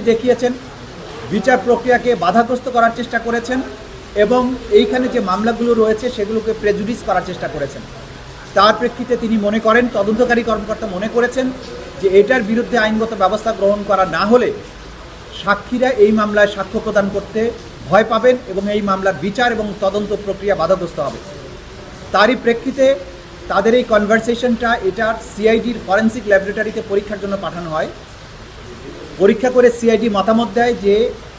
বিসঙ্গতি দেখিয়েছেন, বিচার প্রক্রিয়াকে বাধাগ্রস্ত করার চেষ্টা করেছেন এবং এইখানে যে মামলাগুলো রয়েছে সেগুলোকে প্রেজুডিস করার চেষ্টা করেছেন। তার প্রেক্ষিতে তিনি মনে করেন, তদন্তকারী কর্মকর্তা মনে করেছেন যে এটার বিরুদ্ধে আইনগত ব্যবস্থা গ্রহণ করা না হলে সাক্ষীরা এই মামলায় সাক্ষ্য প্রদান করতে ভয় পাবেন এবং এই মামলার বিচার এবং তদন্ত প্রক্রিয়া বাধাগ্রস্ত হবে। তারই প্রেক্ষিতে তাদের এই কনভারসেশনটা এটার সিআইডির ফরেন্সিক ল্যাবরেটরিতে পরীক্ষার জন্য পাঠানো হয়। পরীক্ষা করে সিআইডি মতামত দেয় যে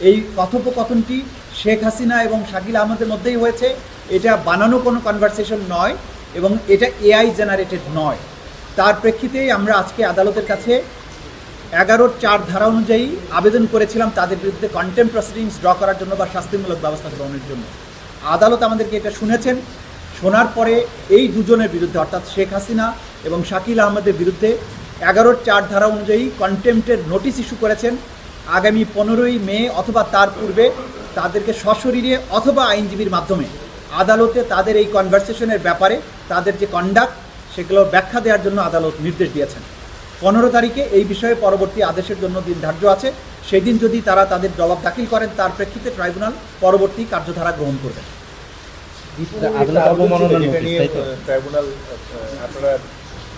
এই কথোপকথনটি শেখ হাসিনা এবং শাকিল আহমদের মধ্যেই হয়েছে। এটা বানানো কোনো কনভারসেশন নয় এবং এটা এআই জেনারেটেড নয়। তার প্রেক্ষিতেই আমরা আজকে আদালতের কাছে এগারোর চার ধারা অনুযায়ী আবেদন করেছিলাম তাদের বিরুদ্ধে কন্টেম্প প্রসিডিংস ড্র করার জন্য বা শাস্তিমূলক ব্যবস্থা গ্রহণের জন্য। আদালত আমাদেরকে এটা শুনেছেন। শোনার পরে এই দুজনের বিরুদ্ধে, অর্থাৎ শেখ হাসিনা এবং শাকিল আহমদের বিরুদ্ধে এগারোর চার ধারা অনুযায়ী কন্টেম্পটের নোটিশ ইস্যু করেছেন। আগামী পনেরোই মে অথবা তার পূর্বে তাদেরকে সশরীরে অথবা আইনজীবীর মাধ্যমে আদালতে তাদের এই কনভারসেশনের ব্যাপারে তাদের যে কন্ডাক্ট সেগুলো ব্যাখ্যা দেওয়ার জন্য আদালত নির্দেশ দিয়েছেন। পনেরো তারিখে এই বিষয়ে পরবর্তী আদেশের জন্য দিন ধার্য আছে। সেই দিন যদি তারা তাদের জবাব দাখিল করেন তার প্রেক্ষিতে ট্রাইব্যুনাল পরবর্তী কার্যধারা গ্রহণ করবে। আদালত অবমাননা এটা নোটিশ নিয়ে তাই তো? ট্রাইব্যুনাল আপনারা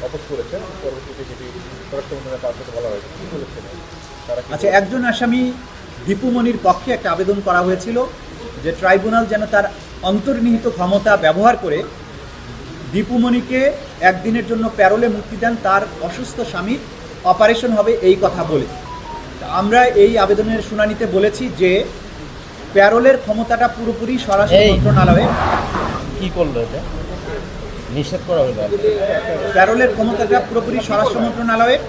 অপোজ করেছেন। পরবর্তীতে যেটি স্বরাষ্ট্র মন্ত্রণালয় তার সাথে বলা হয়েছে কি বলেছেন? তারা আচ্ছা একজন আসামি দীপুমণির পক্ষে একটা আবেদন করা হয়েছিল যে ট্রাইব্যুনাল যেন তার অন্তর্নিহিত ক্ষমতা ব্যবহার করে দীপুমণিকে একদিনের জন্য প্যারোলে মুক্তি দেন তার অসুস্থ স্বামীর অপারেশন হবে এই কথা বলে। আমরা এই আবেদনের শুনানিতে বলেছি যে প্যারোলের ক্ষমতাটা পুরোপুরি স্বরাষ্ট্র এই। মন্ত্রণালয়ে কি করল এটা? নিষেধ করা হলো প্যারোলের ক্ষমতাটা পুরোপুরি স্বরাষ্ট্র মন্ত্রণালয়ের,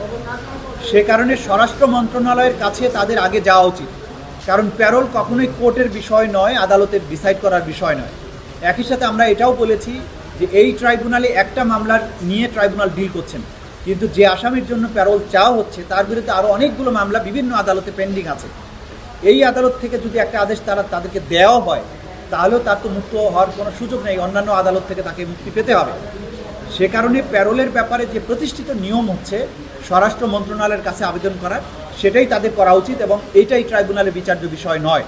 সে কারণে স্বরাষ্ট্র মন্ত্রণালয়ের কাছে তাদের আগে যাওয়া উচিত। কারণ প্যারোল কখনোই কোর্টের বিষয় নয়, আদালতের ডিসাইড করার বিষয় নয়। একই সাথে আমরা এটাও বলেছি যে এই ট্রাইব্যুনালে একটা মামলার নিয়ে ট্রাইব্যুনাল ডিল করছেন। কিন্তু যে আসামির জন্য প্যারোল চাওয়া হচ্ছে, তার বিরুদ্ধে আরও অনেকগুলো মামলা বিভিন্ন আদালতে পেন্ডিং আছে। এই আদালত থেকে যদি একটা আদেশ তারা তাদেরকে দেওয়া হয় তাহলেও তার তো মুক্ত হওয়ার কোনো সুযোগ নেই, অন্যান্য আদালত থেকে তাকে মুক্তি পেতে হবে। সে কারণে প্যারোলের ব্যাপারে যে প্রতিষ্ঠিত নিয়ম হচ্ছে, স্বরাষ্ট্র মন্ত্রণালয়ের কাছে আবেদন করার, সেটাই তাদের করা উচিত এবং এইটাই ট্রাইব্যুনালের বিচার্য বিষয় নয়।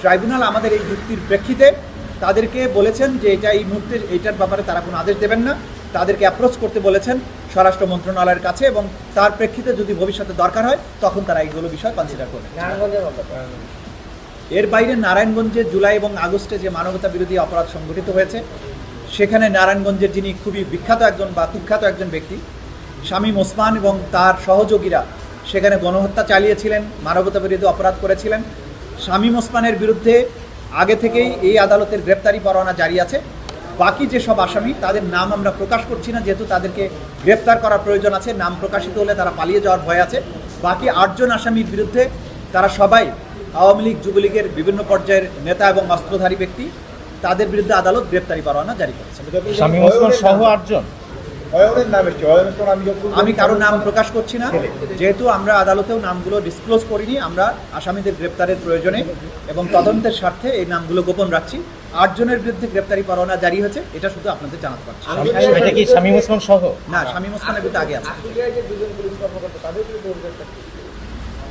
ট্রাইব্যুনাল আমাদের এই যুক্তির প্রেক্ষিতে তাদেরকে বলেছেন যে এটা এই মুহূর্তে, এইটার ব্যাপারে তারা কোনো আদেশ দেবেন না। তাদেরকে অ্যাপ্রোচ করতে বলেছেন স্বরাষ্ট্র মন্ত্রণালয়ের কাছে এবং তার প্রেক্ষিতে যদি ভবিষ্যতে দরকার হয়, তখন তারা এইগুলো বিষয় কনসিডার করবে। এর বাইরে নারায়ণগঞ্জে জুলাই এবং আগস্টে যে মানবতা বিরোধী অপরাধ সংঘটিত হয়েছে, সেখানে নারায়ণগঞ্জের যিনি খুবই বিখ্যাত একজন বা কুখ্যাত একজন ব্যক্তি, শামীম ওসমান এবং তার সহযোগীরা সেখানে গণহত্যা চালিয়েছিলেন, মানবতা বিরোধী অপরাধ করেছিলেন। শামীম ওসমানের বিরুদ্ধে আগে থেকেই এই আদালতের গ্রেপ্তারি পরোয়ানা জারি আছে। বাকি যেসব আসামি, তাদের নাম আমরা প্রকাশ করছি না, যেহেতু তাদেরকে গ্রেপ্তার করার প্রয়োজন আছে, নাম প্রকাশিত হলে তারা পালিয়ে যাওয়ার ভয় আছে। বাকি আটজন আসামির বিরুদ্ধে তারা সবাই আওয়ামী লীগ যুবলীগের বিভিন্ন পর্যায়ের নেতা এবং অস্ত্রধারী ব্যক্তি তাদের বিরুদ্ধে আদালত গ্রেপ্তারি পরোয়ানা জারি করেছে। সহ আটজন? আমি কারও নাম প্রকাশ করছি না। যেহেতু আমরা আদালতেও নামগুলো ডিসক্লোজ করিনি আমরা আসামিদের গ্রেপ্তারের প্রয়োজনে এবং তদন্তের স্বার্থে এই নামগুলো গোপন রাখছি। আটজনের বিরুদ্ধে গ্রেপ্তারি পরোয়ানা জারি হয়েছে এটা শুধু আপনাদের জানাতে পারছি। এটা কি শামীম ওসমান সহ? না শামীম ওসমানের বিরুদ্ধে আগে আছে।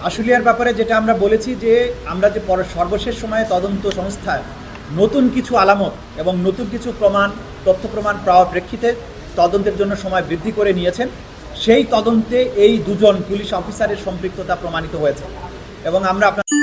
আশুলিয়ার ব্যাপারে যেটা আমরা বলেছি যে আমরা যে সর্বশেষ সময়ে তদন্ত সংস্থায় নতুন কিছু আলামত এবং নতুন কিছু প্রমাণ, তথ্য প্রমাণ পাওয়ার প্রেক্ষিতে তদন্তের জন্য সময় বৃদ্ধি করে নিয়েছেন। সেই তদন্তে এই দুজন পুলিশ অফিসারের সম্পৃক্ততা প্রমাণিত হয়েছে। এবং আমরা আপনার